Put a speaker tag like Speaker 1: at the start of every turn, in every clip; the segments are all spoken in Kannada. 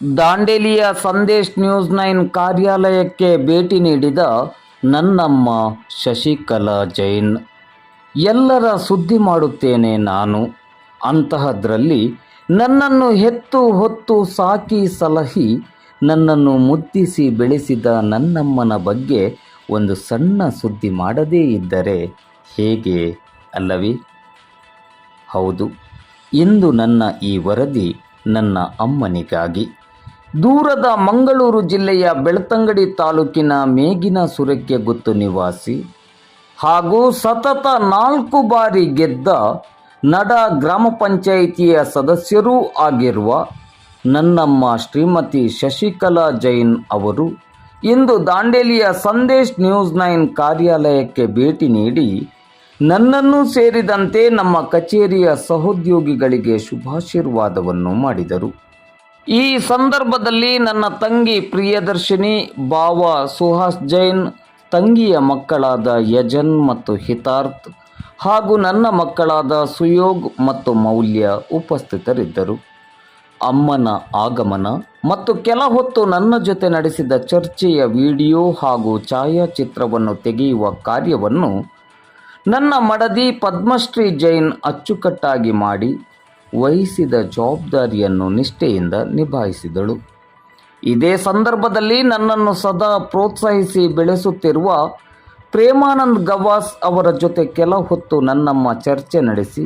Speaker 1: ದಾಂಡೇಲಿಯ ಸಂದೇಶ್ ನ್ಯೂಸ್ ನೈನ್ ಕಾರ್ಯಾಲಯಕ್ಕೆ ಭೇಟಿ ನೀಡಿದ ನನ್ನಮ್ಮ ಶಶಿಕಲಾ ಜೈನ್, ಎಲ್ಲರ ಸುದ್ದಿ ಮಾಡುತ್ತೇನೆ ನಾನು. ಅಂತಹದ್ರಲ್ಲಿ ನನ್ನನ್ನು ಹೆತ್ತು ಹೊತ್ತು ಸಾಕಿ ಸಲಹಿ, ನನ್ನನ್ನು ಮುದ್ದಿಸಿ ಬೆಳೆಸಿದ ನನ್ನಮ್ಮನ ಬಗ್ಗೆ ಒಂದು ಸಣ್ಣ ಸುದ್ದಿ ಮಾಡದೇ ಇದ್ದರೆ ಹೇಗೆ ಅಲ್ಲವೇ? ಹೌದು, ಇಂದು ನನ್ನ ಈ ವರದಿ ನನ್ನ ಅಮ್ಮನಿಗಾಗಿ. ದೂರದ ಮಂಗಳೂರು ಜಿಲ್ಲೆಯ ಬೆಳ್ತಂಗಡಿ ತಾಲೂಕಿನ ಮೇಗಿನ ಸುರಕ್ಕೆ ಗೊತ್ತು ನಿವಾಸಿ ಹಾಗೂ ಸತತ ನಾಲ್ಕು ಬಾರಿ ಗೆದ್ದ ನಡ ಗ್ರಾಮ ಪಂಚಾಯಿತಿಯ ಸದಸ್ಯರೂ ಆಗಿರುವ ನನ್ನಮ್ಮ ಶ್ರೀಮತಿ ಶಶಿಕಲಾ ಜೈನ್ ಅವರು ಇಂದು ದಾಂಡೇಲಿಯ ಸಂದೇಶ್ ನ್ಯೂಸ್ ನೈನ್ ಕಾರ್ಯಾಲಯಕ್ಕೆ ಭೇಟಿ ನೀಡಿ ನನ್ನನ್ನು ಸೇರಿದಂತೆ ನಮ್ಮ ಕಚೇರಿಯ ಸಹೋದ್ಯೋಗಿಗಳಿಗೆ ಶುಭಾಶೀರ್ವಾದವನ್ನು ಮಾಡಿದರು. ಈ ಸಂದರ್ಭದಲ್ಲಿ ನನ್ನ ತಂಗಿ ಪ್ರಿಯದರ್ಶಿನಿ ಬಾವ ಸುಹಾಸ್ ಜೈನ್, ತಂಗಿಯ ಮಕ್ಕಳಾದ ಯಜನ್ ಮತ್ತು ಹಿತಾರ್ಥ್ ಹಾಗೂ ನನ್ನ ಮಕ್ಕಳಾದ ಸುಯೋಗ್ ಮತ್ತು ಮೌಲ್ಯ ಉಪಸ್ಥಿತರಿದ್ದರು. ಅಮ್ಮನ ಆಗಮನ ಮತ್ತು ಕೆಲ ಹೊತ್ತು ನನ್ನ ಜೊತೆ ನಡೆಸಿದ ಚರ್ಚೆಯ ವಿಡಿಯೋ ಹಾಗೂ ಛಾಯಾಚಿತ್ರವನ್ನು ತೆಗೆಯುವ ಕಾರ್ಯವನ್ನು ನನ್ನ ಮಡದಿ ಪದ್ಮಶ್ರೀ ಜೈನ್ ಅಚ್ಚುಕಟ್ಟಾಗಿ ಮಾಡಿ ವಹಿಸಿದ ಜವಾಬ್ದಾರಿಯನ್ನು ನಿಷ್ಠೆಯಿಂದ ನಿಭಾಯಿಸಿದಳು. ಇದೇ ಸಂದರ್ಭದಲ್ಲಿ ನನ್ನನ್ನು ಸದಾ ಪ್ರೋತ್ಸಾಹಿಸಿ ಬೆಳೆಸುತ್ತಿರುವ ಪ್ರೇಮಾನಂದ್ ಗವಾಸ್ ಅವರ ಜೊತೆ ಕೆಲ ಹೊತ್ತು ನನ್ನಮ್ಮ ಚರ್ಚೆ ನಡೆಸಿ,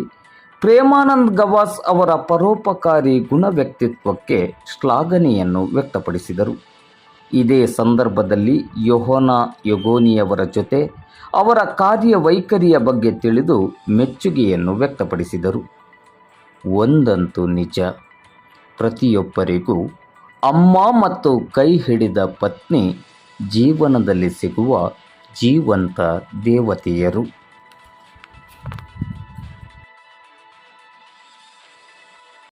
Speaker 1: ಪ್ರೇಮಾನಂದ್ ಗವಾಸ್ ಅವರ ಪರೋಪಕಾರಿ ಗುಣ ವ್ಯಕ್ತಿತ್ವಕ್ಕೆ ಶ್ಲಾಘನೆಯನ್ನು ವ್ಯಕ್ತಪಡಿಸಿದರು. ಇದೇ ಸಂದರ್ಭದಲ್ಲಿ ಯೊಹೋನಾ ಯೊಗೋನಿಯವರ ಜೊತೆ ಅವರ ಕಾರ್ಯವೈಖರಿಯ ಬಗ್ಗೆ ತಿಳಿದು ಮೆಚ್ಚುಗೆಯನ್ನು ವ್ಯಕ್ತಪಡಿಸಿದರು. ಒಂದಂತೂ ನಿಜ. ಪ್ರತಿಯೊಬ್ಬರಿಗೂ ಅಮ್ಮ ಮತ್ತು ಕೈ ಹಿಡಿದ ಪತ್ನಿ ಜೀವನದಲ್ಲಿ ಸಿಗುವ ಜೀವಂತ ದೇವತೆಯರು.